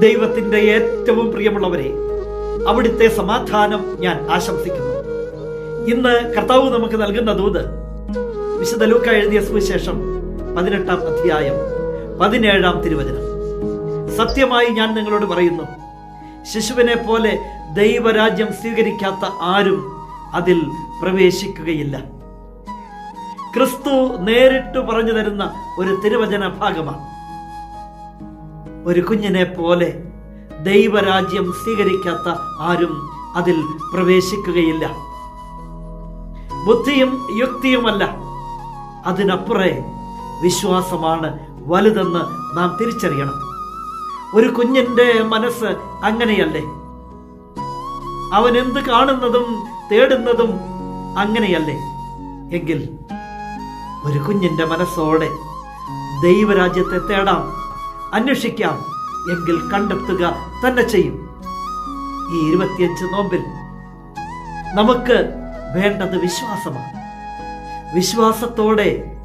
ദൈവത്തിന്റെ ഏറ്റവും പ്രിയമുള്ളവരെ അവിടുത്തെ സമാധാനം ഞാൻ ആശംസിക്കുന്നു. ഇന്ന് കർത്താവ് നമുക്ക് നൽകുന്ന ദൂത് വിശുദ്ധ ലൂക്ക എഴുതിയ സുവിശേഷം പതിനെട്ടാം അധ്യായം പതിനേഴാം തിരുവചനം. സത്യമായി ഞാൻ നിങ്ങളോട് പറയുന്നു ശിശുവിനെ പോലെ ദൈവരാജ്യം സ്വീകരിക്കാത്ത ആരും അതിൽ പ്രവേശിക്കുകയില്ല. ക്രിസ്തു നേരിട്ട് പറഞ്ഞു തരുന്ന ഒരു തിരുവചന ഭാഗമാണ്. ഒരു കുഞ്ഞിനെ പോലെ ദൈവരാജ്യം സ്വീകരിക്കാത്ത ആരും അതിൽ പ്രവേശിക്കുകയില്ല. ബുദ്ധിയും യുക്തിയുമല്ല. അതിനപ്പുറേ വിശ്വാസമാണ് വലുതെന്ന് നാം തിരിച്ചറിയണം. ഒരു കുഞ്ഞിന്റെ മനസ്സ് അങ്ങനെയല്ലേ? അവൻ എന്ത് കാണുന്നതും തേടുന്നതും അങ്ങനെയല്ലേ? എങ്കിൽ ഒരു കുഞ്ഞിന്റെ മനസ്സോടെ ദൈവരാജ്യത്തെ തേടാം. അന്വേഷിക്കാം. എങ്കിൽ കണ്ടെത്തുക തന്നെ ചെയ്യും. ഈ ഇരുപത്തിയഞ്ച് നോമ്പിൽ നമുക്ക് വേണ്ടത് വിശ്വാസമാണ്. വിശ്വാസത്തോടെ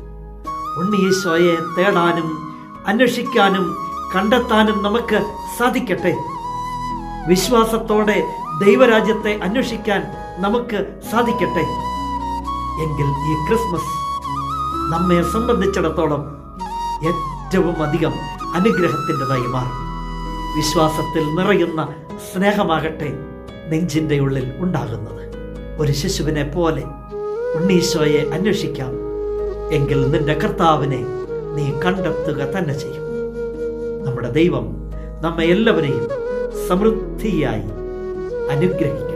ഉണ്ണീശോയെ തേടാനും അന്വേഷിക്കാനും കണ്ടെത്താനും നമുക്ക് സാധിക്കട്ടെ. വിശ്വാസത്തോടെ ദൈവരാജ്യത്തെ അന്വേഷിക്കാൻ നമുക്ക് സാധിക്കട്ടെ. എങ്കിൽ ഈ ക്രിസ്മസ് നമ്മെ സംബന്ധിച്ചിടത്തോളം ഏറ്റവും അധികം അനുഗ്രഹത്തിന്റെതായി മാറും വിശ്വാസത്തിൽ നിറയുന്ന സ്നേഹമാകട്ടെ നെഞ്ചിന്റെ ഉള്ളിൽ ഉണ്ടാകുന്നത്. ഒരു ശിശുവിനെ പോലെ ഉണ്ണീശോയെ അന്വേഷിക്കാം. എങ്കിൽ നിന്റെ കർത്താവിനെ നീ കണ്ടെത്തുക തന്നെ ചെയ്യും. നമ്മുടെ ദൈവം നമ്മെ എല്ലാവരെയും സമൃദ്ധിയായി അനുഗ്രഹിക്കും.